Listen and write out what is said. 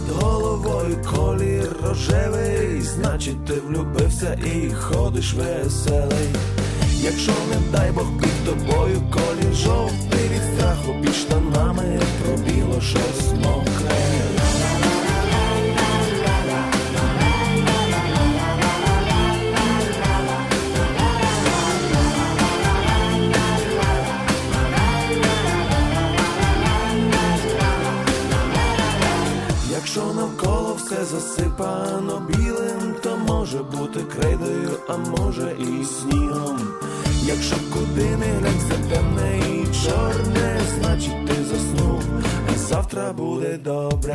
Над головою колір рожевий, значить ти влюбився і ходиш веселий. Якщо не дай Бог під тобою колір жовтий від страху під штанами пробіло щось мокре. Якщо навколо все засипано білим, то може бути крейдою, а може і снігом. Якщо куди не глянь, все темне і чорне, значить ти заснув, а завтра буде добре.